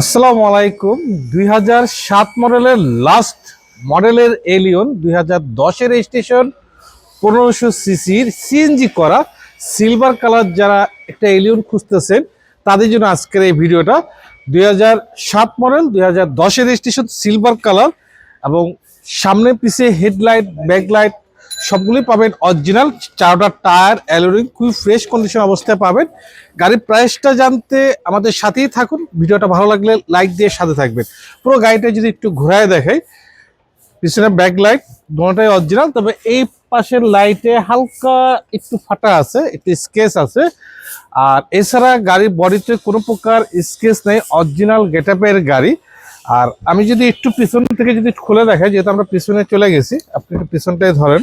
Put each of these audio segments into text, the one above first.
আসসালামু আলাইকুম। দুই হাজার সাত মডেলের লাস্ট মডেলের এলিয়ন দুই হাজার দশের স্টেশন পনেরোশো সিসির সিএনজি করা সিলভার কালার যারা একটা এলিয়ন খুঁজতেছেন, তাদের জন্য আজকের এই ভিডিওটা। দুই হাজার সাত মডেল দুই হাজার দশের স্টেশন সিলভার কালার এবং সামনে পিছে হেডলাইট ব্যাকলাইট সবগুলোই পাবেন অরিজিনাল চারটা টায়ার অ্যালোরিং খুবই ফ্রেশ কন্ডিশন অবস্থায় পাবেন। গাড়ির প্রাইসটা জানতে আমাদের সাথেই থাকুন। ভিডিওটা ভালো লাগলে লাইক দিয়ে সাথে থাকবেন। পুরো গাড়িটা যদি একটু ঘোরায় দেখাই, পিছনে ব্যাক লাইট দুটাই অরিজিনাল তবে এই পাশের লাইটে হালকা একটু ফাটা আছে, একটু স্কেচ আছে। আর এছাড়া গাড়ির বডিতে কোনো প্রকার স্কেচ নেই অরিজিনাল গেটআপের গাড়ি। আর আমি যদি একটু পিছন থেকে যদি খুলে দেখাই, যেহেতু আমরা পিছনে চলে গেছি, আপনি একটু পিছনটাই ধরেন।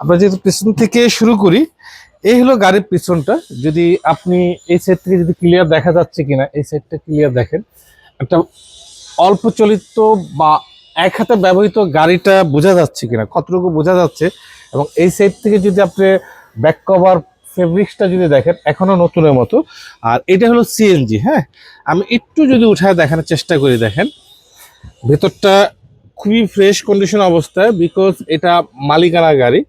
আমরা যেহেতু পিছন থেকে শুরু করি, এই হলো গাড়ির পিছনটা। যদি আপনি এই সাইড থেকে যদি ক্লিয়ার দেখা যাচ্ছে কিনা, এই সাইডটা ক্লিয়ার দেখেন। একটা অল্প চলিত বা এক হাতে ব্যবহৃত গাড়িটা বোঝা যাচ্ছে কিনা, কতটুকু বোঝা যাচ্ছে, এবং এই সাইড থেকে যদি আপনি ব্যাক কভার ফেব্রিক্সটা যদি দেখেন এখনও নতুনের মতো। আর এটা হলো সিএনজি হ্যাঁ? আমি একটু যদি উঠায় দেখানোর চেষ্টা করি দেখেন। ভেতরটা খুবই ফ্রেশ কন্ডিশন অবস্থায় বিকজ এটা মালিকানা গাড়ি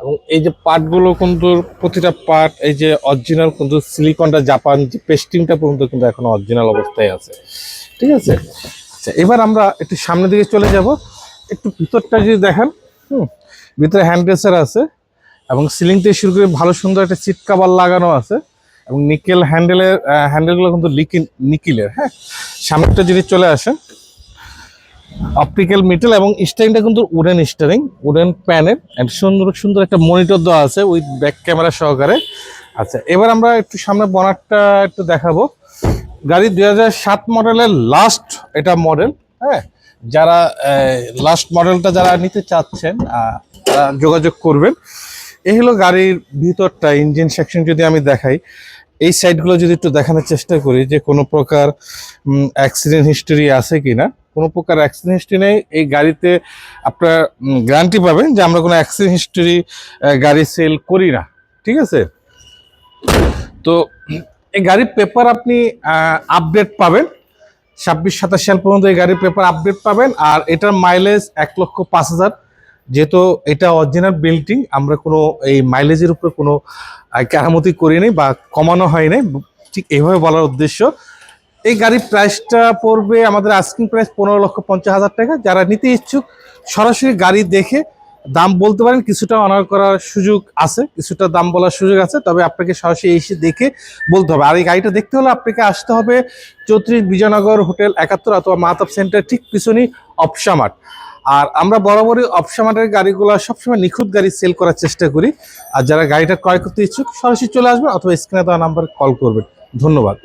এবং এই যে পার্টগুলো কিন্তু প্রতিটা পার্ট, এই যে অরিজিনাল কিন্তু সিলিকনটা জাপান যে পেস্টিংটা পর্যন্ত কিন্তু এখন অরিজিনাল অবস্থায় আছে। ঠিক আছে? আচ্ছা এবার আমরা একটু সামনের দিকে চলে যাব। একটু ভিতরটা যদি দেখেন, হুম, ভিতরে হ্যান্ড ড্রেসার আছে এবং সিলিং থেকে শুরু করে ভালো সুন্দর একটা সিট কাভার লাগানো আছে এবং নিকেল হ্যান্ডেলের হ্যান্ডেলগুলো কিন্তু লিকিল নিকিলের হ্যাঁ? সামনেরটা যদি চলে আসেন অপটিক্যাল মিটেল এবং স্টারিংটা কিন্তু wooden steering wooden panel and সুন্দর সুন্দর একটা মনিটর দেওয়া আছে উইথ ব্যাক ক্যামেরা সহকারে। আচ্ছা এবার আমরা একটু সামনে বনারটা একটু দেখাবো। গাড়ি দুই মডেলের লাস্ট এটা মডেল হ্যাঁ? যারা লাস্ট মডেলটা যারা নিতে চাচ্ছেন যোগাযোগ করবেন। এই হলো গাড়ির ভিতরটা ইঞ্জিন সেকশন যদি আমি দেখাই। এই সাইডগুলো যদি একটু দেখানোর চেষ্টা করি যে কোনো প্রকার অ্যাক্সিডেন্ট হিস্টোরি আছে কি না কোনো প্রকার অ্যাক্সিডেন্ট হিস্ট্রি নেই। এই গাড়িতে আপনার গ্যারান্টি পাবেন যে আমরা কোনো অ্যাক্সিডেন্ট হিস্টোরি গাড়ি সেল করি না। ঠিক আছে? তো, এই গাড়ির পেপার আপনি আপডেট পাবেন। ছাব্বিশ সাতাশ সাল পর্যন্ত এই গাড়ির পেপার আপডেট পাবেন। আর এটার মাইলেজ এক লক্ষ পাঁচ হাজার। যেহেতু এটা অরিজিনাল বিল্ডিং আমরা কোনো এই মাইলেজের উপরে কোনো কেরামতি করিনি বা কমানো হয়নি। ঠিক এইভাবে বলার উদ্দেশ্য, এই গাড়ির প্রাইসটা পড়বে আমাদের আস্কিং প্রাইস পনেরো লক্ষ পঞ্চাশ হাজার টাকা। যারা নিতে ইচ্ছুক, সরাসরি গাড়ি দেখে দাম বলতে পারেন, কিছুটা অনার করার সুযোগ আছে, কিছুটা দাম বলার সুযোগ আছে, তবে আপনাকে সরাসরি এসে দেখে বলতে হবে। আর এই গাড়িটা দেখতে হলে আপনাকে আসতে হবে চৌত্রিশ বিজয়নগর হোটেল একাত্তর অথবা মাতাব সেন্টার ঠিক পিছনেই অপসামাট আর আমরা বরাবরই অপসামাটের গাড়িগুলো সবসময় নিখুঁত গাড়ি সেল করার চেষ্টা করি। আর যারা গাড়িটা ক্রয় করতে ইচ্ছুক, সরাসরি চলে আসবেন অথবা স্ক্রিনে দেওয়া নাম্বারে কল করবেন। ধন্যবাদ।